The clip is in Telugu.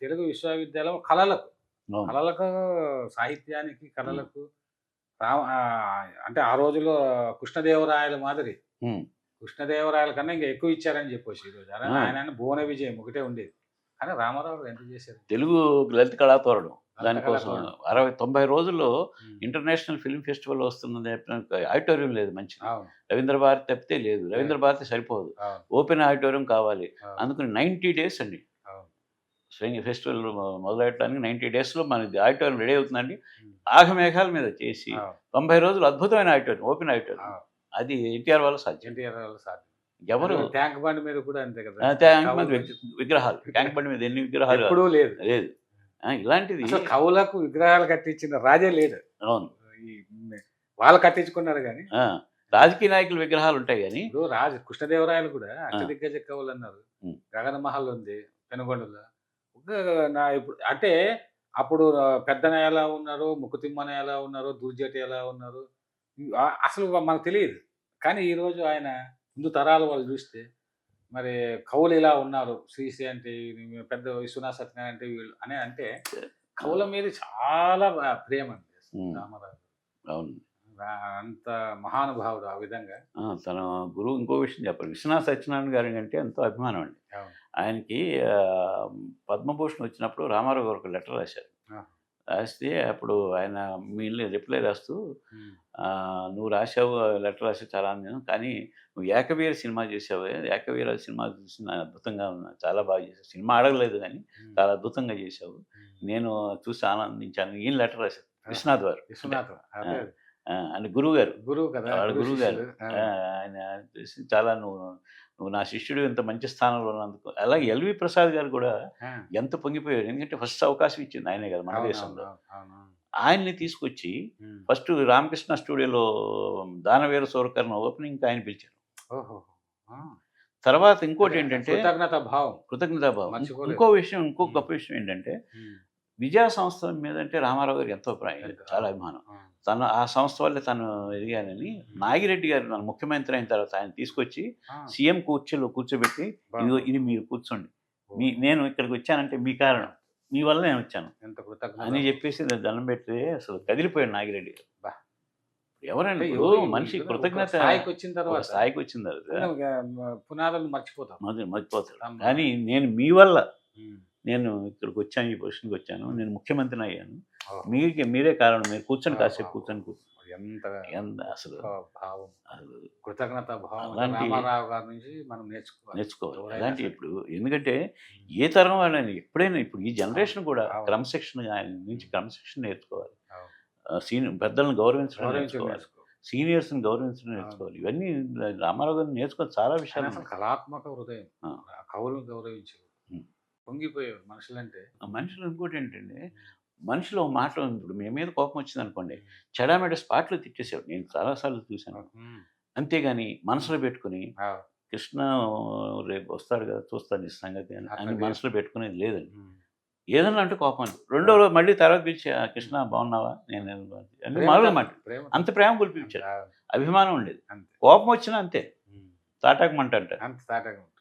తెలుగు విశ్వవిద్యాలయం కళలకు. కళలకు సాహిత్యానికి కళలకు రామ అంటే ఆ రోజుల్లో కృష్ణదేవరాయల మాదిరి. కృష్ణదేవరాయల కన్నా ఇంకా ఎక్కువ ఇచ్చారని చెప్పొచ్చు ఈరోజు ఆయన భువన విజయం ఒకటే ఉండేది. కానీ రామారావు ఎంత చేశారు? తెలుగు లలిత కళాతోరణం దానికోసం. అరవై తొంభై రోజుల్లో. ఇంటర్నేషనల్ ఫిల్మ్ ఫెస్టివల్ వస్తున్నది ఆడిటోరియం లేదు మంచి రవీంద్ర భారతి తప్పితే లేదు. రవీంద్ర భారతి సరిపోదు. ఓపెన్ ఆడిటోరియం కావాలి. అందుకని నైంటీ డేస్ అండి. స్వింగ్ ఫెస్టివల్ మొదలెట్టడానికి నైంటీ డేస్లో మనకి ఆడిటోరియం రెడీ అవుతుందండి. ఆగమేఘాల మీద చేసి. తొంభై రోజులు అద్భుతమైన ఆడిటోరియం ఓపెన్ ఆడిటోరియం. అది ఎన్టీఆర్ వల్ల సాధ్యం. ఎన్టీఆర్ వాళ్ళ సాధ్యం. ఎవరు? ట్యాంక్ బండ్ మీద కూడా అంతే కదా. ట్యాంక్ బండ్ విగ్- విగ్రహాలు. ట్యాంక్ బండి మీద ఎన్ని విగ్రహాలు? ఎప్పుడూ లేదు. లేదు. ఇలాంటిది కవులకు విగ్రహాలు కట్టించిన రాజే లేడు. అవును. ఈ వాళ్ళు కట్టించుకున్నారు కానీ. రాజకీయ నాయకుల విగ్రహాలు ఉంటాయి కానీ రాజు కృష్ణదేవరాయలు కూడా అష్టదిగ్గజ కవులు అన్నారు. గగన మహల్ ఉంది పెనుగొండలో. నా ఇప్పుడు అంటే అప్పుడు పెద్దన ఎలా ఉన్నారు? ముక్కుతిమ్మన ఎలా ఉన్నారు? దుర్జటి ఎలా ఉన్నారు? అసలు మనకు తెలియదు. కానీ ఈరోజు ఆయన ముందు తరాల వాళ్ళు చూస్తే మరి కవులు ఇలా ఉన్నారు. శ్రీశ్రీ అంటే పెద్ద విశ్వనాథ సత్యనారాయణ అంటే వీళ్ళు అని అంటే కవుల మీద చాలా ప్రేమ అండి. రామారావు అవును. అంత మహానుభావుడు ఆ విధంగా. తన గురువు ఇంకో విషయం చెప్పాలి. విశ్వనాథ సత్యనారాయణ గారి అంటే ఎంతో అభిమానం అండి. ఆయనకి పద్మభూషణ్ వచ్చినప్పుడు రామారావు గారు ఒక లెటర్ రాశారు. రాస్తే అప్పుడు ఆయన మీ రిప్లై రాస్తూ నువ్వు రాసావు లెటర్ రాసావు చాలా నేను. కానీ నువ్వు ఏకవీర సినిమా చేసావు ఏకవీర సినిమా చూసి నా అద్భుతంగా ఉన్నా. చాలా బాగా చేసావు సినిమా అడగలేదు కానీ. చాలా అద్భుతంగా చేసావు. నేను చూసి ఆనందించాను. ఈయన లెటర్ రాశారు. విశ్వనాథ్ గారు. విశ్వనాథం అంటే గురువు గారు గురువు కదా వాళ్ళ గురు గురువు గారు ఆయన చూసి చాలా నువ్వు నువ్వు నా శిష్యుడు ఇంత మంచి స్థానంలో ఉన్నందుకు అలాగే ఎల్వి ప్రసాద్ గారు కూడా ఎంత పొంగిపోయారు ఎందుకంటే ఫస్ట్ అవకాశం ఇచ్చింది ఆయనే కదా మన దేశంలో. ఆయన్ని తీసుకొచ్చి. ఫస్ట్ రామకృష్ణ స్టూడియోలో దానవీర సూరకర్ణ ఓపెనింగ్ ఆయన పిలిచారు. తర్వాత ఇంకోటి ఏంటంటే కృతజ్ఞత భావం కృతజ్ఞతాభావం మర్చిపోలేదు. ఇంకో విషయం ఇంకో. గొప్ప విషయం ఏంటంటే. విజయ సంస్థ మీద అంటే రామారావు గారికి ఎంతో. చాలా అభిమానం. తను ఆ సంస్థ వల్లే తను ఎదిగానని నాగిరెడ్డి గారు నన్ను ముఖ్యమంత్రి అయిన తర్వాత ఆయన తీసుకొచ్చి. సీఎం కూర్చోలో కూర్చోబెట్టి. ఇదిగో ఇది మీరు కూర్చోండి మీ నేను ఇక్కడికి వచ్చానంటే మీ కారణం మీ వల్ల నేను వచ్చాను ఎంత కృతజ్ఞత అని చెప్పేసి నేను దండం పెట్టి అసలు కదిలిపోయాడు నాగిరెడ్డి గారు. ఎవరండి మనిషి కృతజ్ఞత స్థాయికి వచ్చిన తర్వాత స్థాయికి వచ్చిన తర్వాత పునాదులు మర్చిపోతాం మొదలు మర్చిపోతాడు అమ్మ. కానీ నేను మీ వల్ల. నేను ఇక్కడికి వచ్చాను ఈ పొజిషన్కి వచ్చాను నేను ముఖ్యమంత్రిని అయ్యాను. మీకే మీరే కారణం మీరు కూర్చొని కాసేపు కూర్చొని కూర్చొని ఎంత ఎంత అసలు భావం. కృతజ్ఞత భావం. అలాంటి- రామారావు గారి నుంచి మనం నేర్చుకోవాలి. నేర్చుకోవాలి. అలాంటి. ఇప్పుడు ఎందుకంటే ఏ తరం వాళ్ళని ఎప్పుడైనా ఇప్పుడు ఈ జనరేషన్ కూడా. క్రమశిక్షణ ఆయన నుంచి క్రమశిక్షణ నేర్చుకోవాలి. సీనియర్ పెద్దలను గౌరవించడం గౌరవించి నేర్చుకోవాలి. నేర్చుకో సీనియర్స్ని గౌరవించడం నేర్చుకోవాలి. ఇవన్నీ రామారావు గారిని నేర్చుకోవాలి చాలా విషయాలు. కళాత్మక హృదయం. కవులను గౌరవించు ఉం. పొంగిపోయారు మనుషులంటే ఆ మనుషులు ఇంకోటి ఏంటంటే మనిషిలో ఒక మాట. ఇప్పుడు మీ మీద కోపం వచ్చింది అనుకోండి చెడామెడ స్పాట్లో తిట్టేసాడు నేను చాలాసార్లు చూశాను. అంతేగాని మనసులో పెట్టుకుని. కృష్ణ రేపు వస్తాడు కదా చూస్తాను ఈ సంగతి అని అని. మనసులో పెట్టుకునేది లేదండి. ఏదన్నా అంటే కోపం రెండో రోజు మళ్ళీ తర్వాత పిలిచి "ఆ, కృష్ణ బాగున్నావా నేను మామూలుగా మాట అంత ప్రేమ పిలిపించాడు ఆ, అభిమానం ఉండేది కోపం వచ్చినా అంతే. తాటాకమంట అంటారు అంత తాటగా ఉంటుంది.